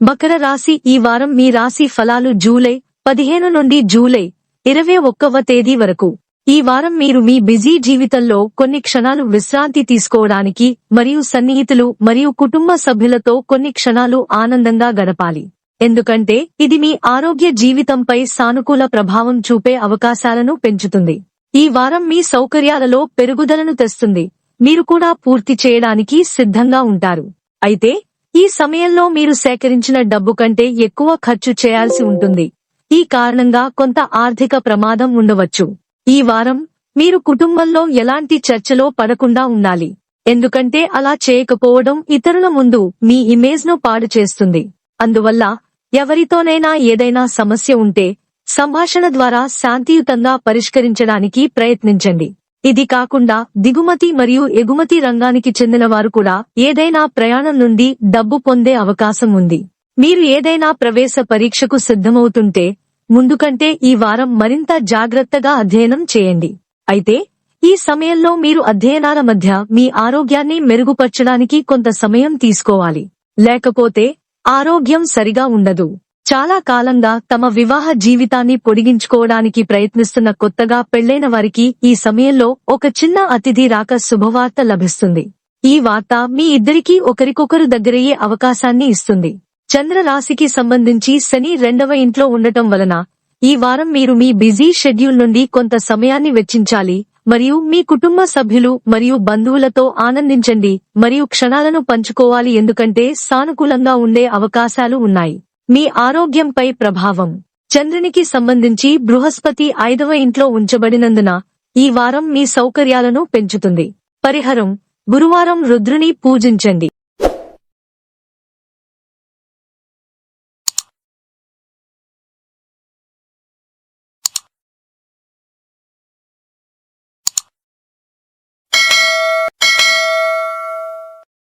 మకర రాశి ఈ వారం మీ రాశి ఫలాలు జూలై పదిహేను నుండి జూలై ఇరవై ఒక్కవ తేదీ వరకు. ఈ వారం మీరు మీ బిజీ జీవితంలో కొన్ని క్షణాలు విశ్రాంతి తీసుకోవడానికి మరియు సన్నిహితులు మరియు కుటుంబ సభ్యులతో కొన్ని క్షణాలు ఆనందంగా గడపాలి. ఎందుకంటే ఇది మీ ఆరోగ్య జీవితంపై సానుకూల ప్రభావం చూపే అవకాశాలను పెంచుతుంది. ఈ వారం మీ సౌకర్యాలలో పెరుగుదలను తెస్తుంది. మీరు కూడా పూర్తి చేయడానికి సిద్ధంగా ఉంటారు. అయితే ఈ సమయంలో మీరు సేకరించిన డబ్బు కంటే ఎక్కువ ఖర్చు చేయాల్సి ఉంటుంది. ఈ కారణంగా కొంత ఆర్థిక ప్రమాదం ఉండవచ్చు. ఈ వారం మీరు కుటుంబంలో ఎలాంటి చర్చలో పడకుండా ఉండాలి. ఎందుకంటే అలా చేయకపోవడం ఇతరుల ముందు మీ ఇమేజ్ను పాడు చేస్తుంది. అందువల్ల ఎవరితోనైనా ఏదైనా సమస్య ఉంటే సంభాషణ ద్వారా శాంతియుతంగా పరిష్కరించడానికి ప్రయత్నించండి. ఇది కాకుండా దిగుమతి మరియు ఎగుమతి రంగానికి చెందిన వారు కూడా ఏదైనా ప్రయాణం నుండి డబ్బు పొందే అవకాశం ఉంది. మీరు ఏదైనా ప్రవేశ పరీక్షకు సిద్ధమవుతుంటే ముందుకంటే ఈ వారం మరింత జాగ్రత్తగా అధ్యయనం చేయండి. అయితే ఈ సమయంలో మీరు అధ్యయనాల మధ్య మీ ఆరోగ్యాన్ని మెరుగుపరచడానికి కొంత సమయం తీసుకోవాలి. లేకపోతే ఆరోగ్యం సరిగా ఉండదు. చాలా కాలంగా తమ వివాహ జీవితాన్ని పొడిగించుకోవడానికి ప్రయత్నిస్తున్న కొత్తగా పెళ్ళైన వారికి ఈ సమయంలో ఒక చిన్న అతిథి రాక శుభవార్త లభిస్తుంది. ఈ వార్త మీ ఇద్దరికీ ఒకరికొకరు దగ్గరయ్యే అవకాశాన్ని ఇస్తుంది. చంద్రరాశికి సంబంధించి శని రెండవ ఇంట్లో ఉండటం వలన ఈ వారం మీరు మీ బిజీ షెడ్యూల్ నుండి కొంత సమయాన్ని వెచ్చించాలి మరియు మీ కుటుంబ సభ్యులు మరియు బంధువులతో ఆనందించండి మరియు క్షణాలను పంచుకోవాలి ఎందుకంటే సానుకూలంగా ఉండే అవకాశాలు ఉన్నాయి. మీ ఆరోగ్యంపై ప్రభావం. చంద్రునికి సంబంధించి బృహస్పతి ఐదవ ఇంట్లో ఉంచబడినందున ఈ వారం మీ సౌకర్యాలను పెంచుతుంది. పరిహారం. గురువారం రుద్రుని పూజించండి.